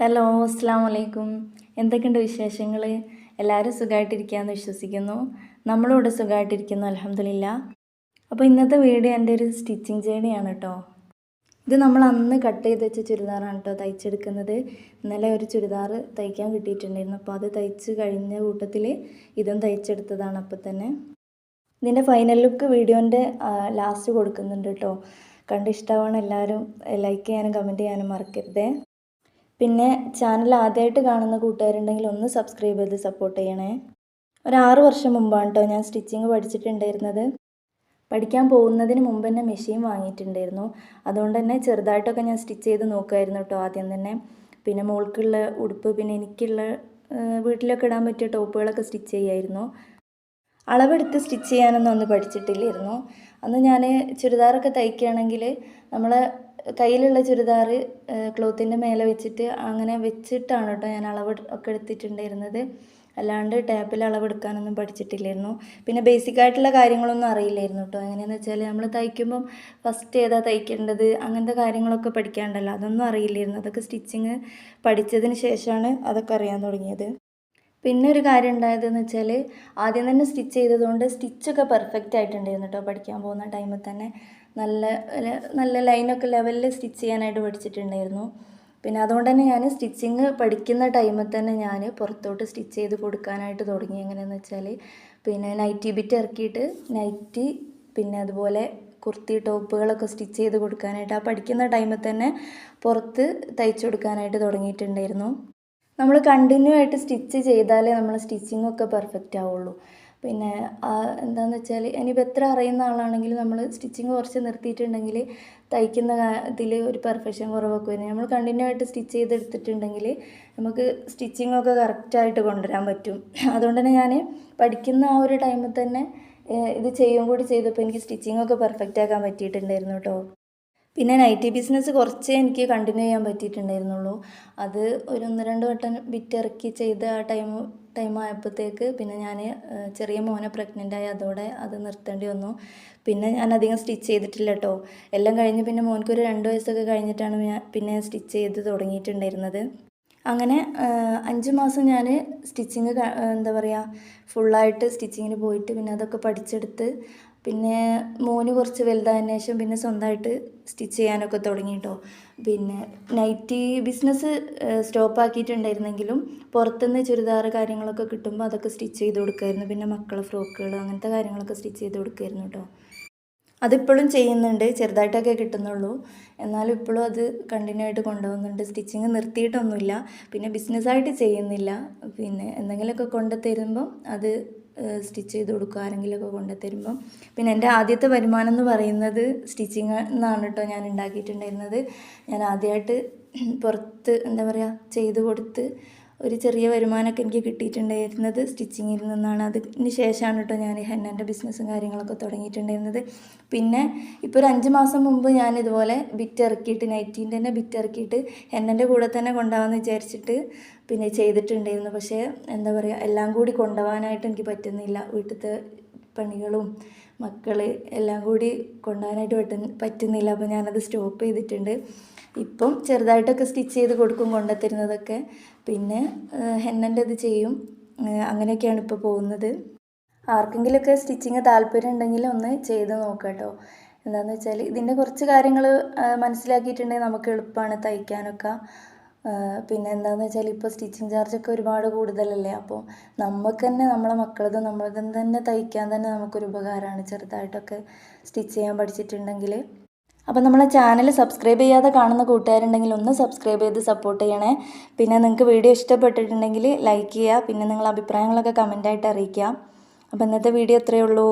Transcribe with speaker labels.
Speaker 1: Hello അസ്സാം വലൈക്കും എന്തൊക്കെയുണ്ട് വിശേഷങ്ങൾ എല്ലാവരും സുഖമായിട്ടിരിക്കുകയെന്ന് വിശ്വസിക്കുന്നു. നമ്മളും ഇവിടെ സുഖമായിട്ടിരിക്കുന്നു അലഹമില്ല അപ്പോൾ ഇന്നത്തെ വീഡിയോ എന്റെ ഒരു സ്റ്റിച്ചിങ് ജേണിയാണ് കേട്ടോ ഇത് നമ്മൾ അന്ന് കട്ട് ചെയ്ത് വെച്ച ചുരിദാറാണ് കേട്ടോ തയ്ച്ചെടുക്കുന്നത്. ഇന്നലെ ഒരു ചുരിദാർ തയ്ക്കാൻ കിട്ടിയിട്ടുണ്ടായിരുന്നു. അപ്പോൾ അത് തയ്ച്ച് കഴിഞ്ഞ കൂട്ടത്തിൽ ഇതും തയ്ച്ചെടുത്തതാണ് അപ്പോൾ തന്നെ. ഇതിന്റെ ഫൈനൽ ലുക്ക് വീഡിയോന്റെ ലാസ്റ്റ് കൊടുക്കുന്നുണ്ട് കേട്ടോ കണ്ട് ഇഷ്ടമാണ് എല്ലാവരും ലൈക്ക് ചെയ്യാനും കമന്റ് ചെയ്യാനും മറക്കരുതേ. പിന്നെ ചാനൽ ആദ്യമായിട്ട് കാണുന്ന കൂട്ടുകാരുണ്ടെങ്കിൽ ഒന്ന് സബ്സ്ക്രൈബ് ചെയ്ത് സപ്പോർട്ട് ചെയ്യണേ. ഒരു ആറ് വർഷം മുമ്പാണ് കേട്ടോ ഞാൻ സ്റ്റിച്ചിങ് പഠിച്ചിട്ടുണ്ടായിരുന്നത്. പഠിക്കാൻ പോകുന്നതിന് മുമ്പ് തന്നെ മെഷീൻ വാങ്ങിയിട്ടുണ്ടായിരുന്നു. അതുകൊണ്ട് തന്നെ ചെറുതായിട്ടൊക്കെ ഞാൻ സ്റ്റിച്ച് ചെയ്ത് നോക്കുമായിരുന്നു കേട്ടോ ആദ്യം തന്നെ. പിന്നെ മോൾക്കുള്ള ഉടുപ്പ് പിന്നെ എനിക്കുള്ള വീട്ടിലൊക്കെ ഇടാൻ പറ്റിയ ടോപ്പുകളൊക്കെ സ്റ്റിച്ച് ചെയ്യായിരുന്നു. അളവെടുത്ത് സ്റ്റിച്ച് ചെയ്യാനൊന്നും ഒന്ന് പഠിച്ചിട്ടില്ലായിരുന്നു. അന്ന് ഞാൻ ചുരിദാറൊക്കെ തയ്ക്കുകയാണെങ്കിൽ നമ്മൾ കയ്യിലുള്ള ചുരിദാർ ക്ലോത്തിന്റെ മേലെ വെച്ചിട്ട് അങ്ങനെ വെച്ചിട്ടാണ് കേട്ടോ ഞാൻ അളവ് ഒക്കെ എടുത്തിട്ടുണ്ടായിരുന്നത്. അല്ലാണ്ട് ടാപ്പിൽ അളവെടുക്കാനൊന്നും പഠിച്ചിട്ടില്ലായിരുന്നു. പിന്നെ ബേസിക് ആയിട്ടുള്ള കാര്യങ്ങളൊന്നും അറിയില്ലായിരുന്നു കേട്ടോ. എങ്ങനെയാണെന്ന് വെച്ചാൽ നമ്മൾ തയ്ക്കുമ്പം ഫസ്റ്റ് ഏതാ തയ്ക്കേണ്ടത് അങ്ങനത്തെ കാര്യങ്ങളൊക്കെ പഠിക്കാണ്ടല്ലോ. അതൊന്നും അറിയില്ലായിരുന്നു. അതൊക്കെ സ്റ്റിച്ചിങ് പഠിച്ചതിന് ശേഷമാണ് അതൊക്കെ അറിയാൻ തുടങ്ങിയത്. പിന്നെ ഒരു കാര്യം ഉണ്ടായതെന്ന് വെച്ചാൽ ആദ്യം തന്നെ സ്റ്റിച്ച് ചെയ്തതുകൊണ്ട് സ്റ്റിച്ചൊക്കെ പെർഫെക്റ്റ് ആയിട്ടുണ്ടായിരുന്നു കേട്ടോ പഠിക്കാൻ പോകുന്ന ടൈമിൽ തന്നെ. നല്ല നല്ല ലൈനൊക്കെ ലെവലിൽ സ്റ്റിച്ച് ചെയ്യാനായിട്ട് പഠിച്ചിട്ടുണ്ടായിരുന്നു. പിന്നെ അതുകൊണ്ട് തന്നെ ഞാൻ സ്റ്റിച്ചിങ് പഠിക്കുന്ന ടൈമിൽ തന്നെ ഞാൻ പുറത്തോട്ട് സ്റ്റിച്ച് ചെയ്ത് കൊടുക്കാനായിട്ട് തുടങ്ങി. എങ്ങനെയെന്ന് വെച്ചാൽ പിന്നെ നൈറ്റി ബിറ്റ് ഇറക്കിയിട്ട് നൈറ്റി പിന്നെ അതുപോലെ കുർത്തി ടോപ്പുകളൊക്കെ സ്റ്റിച്ച് ചെയ്ത് കൊടുക്കാനായിട്ട് ആ പഠിക്കുന്ന ടൈമിൽ തന്നെ പുറത്ത് തയ്ച്ചു കൊടുക്കാനായിട്ട് തുടങ്ങിയിട്ടുണ്ടായിരുന്നു. നമ്മൾ കണ്ടിന്യൂ ആയിട്ട് സ്റ്റിച്ച് ചെയ്താലേ നമ്മൾ സ്റ്റിച്ചിങ് ഒക്കെ പെർഫെക്റ്റ് ആവുള്ളൂ. പിന്നെ എന്താണെന്ന് വെച്ചാൽ ഇനിയിപ്പോൾ എത്ര അറിയുന്ന ആളാണെങ്കിലും നമ്മൾ സ്റ്റിച്ചിങ് കുറച്ച് നിർത്തിയിട്ടുണ്ടെങ്കിൽ തയ്ക്കുന്ന ഇതിൽ ഒരു പെർഫെക്ഷൻ കുറവൊക്കെ വരും. നമ്മൾ കണ്ടിന്യൂ ആയിട്ട് സ്റ്റിച്ച് ചെയ്തെടുത്തിട്ടുണ്ടെങ്കിൽ നമുക്ക് സ്റ്റിച്ചിങ് ഒക്കെ കറക്റ്റായിട്ട് കൊണ്ടുവരാൻ പറ്റും. അതുകൊണ്ട് തന്നെ ഞാൻ പഠിക്കുന്ന ആ ഒരു ടൈമിൽ തന്നെ ഇത് ചെയ്യും കൂടി ചെയ്തപ്പോൾ എനിക്ക് സ്റ്റിച്ചിങ്ങൊക്കെ പെർഫെക്റ്റ് ആക്കാൻ പറ്റിയിട്ടുണ്ടായിരുന്നു കേട്ടോ പിന്നെ നൈറ്റി ബിസിനസ് കുറച്ചേ എനിക്ക് കണ്ടിന്യൂ ചെയ്യാൻ പറ്റിയിട്ടുണ്ടായിരുന്നുള്ളൂ. അത് ഒരു ഒന്ന് രണ്ട് വട്ടം വിറ്റിറക്കി ചെയ്ത ആ ടൈം ടൈം ആയപ്പോഴത്തേക്ക് പിന്നെ ഞാൻ ചെറിയ മോനെ പ്രഗ്നന്റ് ആയി. അതോടെ അത് നിർത്തേണ്ടി വന്നു. പിന്നെ ഞാൻ അധികം സ്റ്റിച്ച് ചെയ്തിട്ടില്ല കേട്ടോ എല്ലാം കഴിഞ്ഞ് പിന്നെ മോനക്ക് ഒരു രണ്ട് വയസ്സൊക്കെ കഴിഞ്ഞിട്ടാണ് ഞാൻ പിന്നെ സ്റ്റിച്ച് ചെയ്ത് തുടങ്ങിയിട്ടുണ്ടായിരുന്നത്. അങ്ങനെ അഞ്ച് മാസം ഞാൻ സ്റ്റിച്ചിങ് എന്താ പറയുക ഫുള്ളായിട്ട് സ്റ്റിച്ചിങ്ങിന് പോയിട്ട് പിന്നെ അതൊക്കെ പഠിച്ചെടുത്ത് പിന്നെ മോന് കുറച്ച് വലുതായതിനു ശേഷം പിന്നെ സ്വന്തമായിട്ട് സ്റ്റിച്ച് ചെയ്യാനൊക്കെ തുടങ്ങി കേട്ടോ പിന്നെ നൈറ്റി ബിസിനസ് സ്റ്റോപ്പ് ആക്കിയിട്ടുണ്ടായിരുന്നെങ്കിലും പുറത്തുനിന്ന് ചുരിദാർ കാര്യങ്ങളൊക്കെ കിട്ടുമ്പോൾ അതൊക്കെ സ്റ്റിച്ച് ചെയ്ത് കൊടുക്കുമായിരുന്നു പിന്നെ മക്കളെ ഫ്രോക്കുകൾ അങ്ങനത്തെ കാര്യങ്ങളൊക്കെ സ്റ്റിച്ച് ചെയ്ത് കൊടുക്കുമായിരുന്നു കേട്ടോ അതിപ്പോഴും ചെയ്യുന്നുണ്ട്. ചെറുതായിട്ടൊക്കെ കിട്ടുന്നുള്ളൂ. എന്നാലും ഇപ്പോഴും അത് കണ്ടിന്യൂ ആയിട്ട് കൊണ്ടുപോകുന്നുണ്ട്. സ്റ്റിച്ചിങ് നിർത്തിയിട്ടൊന്നുമില്ല. പിന്നെ ബിസിനസ്സായിട്ട് ചെയ്യുന്നില്ല. പിന്നെ എന്തെങ്കിലുമൊക്കെ കൊണ്ടു തരുമ്പം അത് സ്റ്റിച്ച് ചെയ്ത് കൊടുക്കുക ആരെങ്കിലുമൊക്കെ കൊണ്ടു തരുമ്പം. പിന്നെ എന്റെ ആദ്യത്തെ വരുമാനം എന്ന് പറയുന്നത് സ്റ്റിച്ചിങ് എന്നാണ് കേട്ടോ ഞാൻ ഉണ്ടാക്കിയിട്ടുണ്ടായിരുന്നത്. ഞാൻ ആദ്യമായിട്ട് പുറത്ത് എന്താ പറയുക ചെയ്ത് കൊടുത്ത് ഒരു ചെറിയ വരുമാനമൊക്കെ എനിക്ക് കിട്ടിയിട്ടുണ്ടായിരുന്നത് സ്റ്റിച്ചിങ്ങിൽ നിന്നാണ്. അതിന് ശേഷമാണ് കേട്ടോ ഞാൻ ഹെന്നന്റെ ബിസിനസ്സും കാര്യങ്ങളൊക്കെ തുടങ്ങിയിട്ടുണ്ടായിരുന്നത്. പിന്നെ ഇപ്പോൾ ഒരു അഞ്ച് മാസം മുമ്പ് ഞാൻ ഇതുപോലെ ബിറ്റ് ഇറക്കിയിട്ട് നൈറ്റീന്റെ തന്നെ ബിറ്റ് ഇറക്കിയിട്ട് ഹെന്നന്റെ കൂടെ തന്നെ കൊണ്ടുപോകാമെന്ന് വിചാരിച്ചിട്ട് പിന്നെ ചെയ്തിട്ടുണ്ടായിരുന്നു. പക്ഷേ എന്താ പറയുക എല്ലാം കൂടി കൊണ്ടുപോകാനായിട്ട് എനിക്ക് പറ്റുന്നില്ല. വീട്ടിലത്തെ പണികളും മക്കൾ എല്ലാം കൂടി കൊണ്ടുപോകാനായിട്ട് പറ്റുന്ന പറ്റുന്നില്ല. അപ്പോൾ ഞാനത് സ്റ്റോപ്പ് ചെയ്തിട്ടുണ്ട്. ഇപ്പം ചെറുതായിട്ടൊക്കെ സ്റ്റിച്ച് ചെയ്ത് കൊടുക്കും കൊണ്ടുത്തരുന്നതൊക്കെ. പിന്നെ ഹെന്നന്റെ ഇത് ചെയ്യും. അങ്ങനെയൊക്കെയാണ് ഇപ്പോൾ പോകുന്നത്. ആർക്കെങ്കിലുമൊക്കെ സ്റ്റിച്ചിങ് താല്പര്യം ഉണ്ടെങ്കിൽ ഒന്ന് ചെയ്ത് നോക്കാം കേട്ടോ. എന്താണെന്ന് വെച്ചാൽ ഇതിന്റെ കുറച്ച് കാര്യങ്ങൾ മനസ്സിലാക്കിയിട്ടുണ്ടെങ്കിൽ നമുക്ക് എളുപ്പമാണ് തയ്ക്കാനൊക്കെ. പിന്നെ എന്താണെന്ന് വെച്ചാൽ ഇപ്പോൾ സ്റ്റിച്ചിങ് ചാർജൊക്കെ ഒരുപാട് കൂടുതലല്ലേ? അപ്പോൾ നമുക്ക് തന്നെ നമ്മളെ മക്കളത് നമ്മളത് തന്നെ തയ്ക്കാൻ തന്നെ നമുക്കൊരു ഉപകാരമാണ് ചെറുതായിട്ടൊക്കെ സ്റ്റിച്ച് ചെയ്യാൻ പഠിച്ചിട്ടുണ്ടെങ്കിൽ അപ്പോൾ നമ്മളെ ചാനൽ സബ്സ്ക്രൈബ് ചെയ്യാതെ കാണുന്ന കൂട്ടുകാരുണ്ടെങ്കിൽ ഒന്ന് സബ്സ്ക്രൈബ് ചെയ്ത് സപ്പോർട്ട് ചെയ്യണേ. പിന്നെ നിങ്ങൾക്ക് വീഡിയോ ഇഷ്ടപ്പെട്ടിട്ടുണ്ടെങ്കിൽ ലൈക്ക് ചെയ്യുക പിന്നെ നിങ്ങളുടെ അഭിപ്രായങ്ങളൊക്കെ കമന്റായിട്ട് അറിയിക്കുക അപ്പോൾ ഇന്നത്തെ വീഡിയോ ഇത്രയേ ഉള്ളൂ.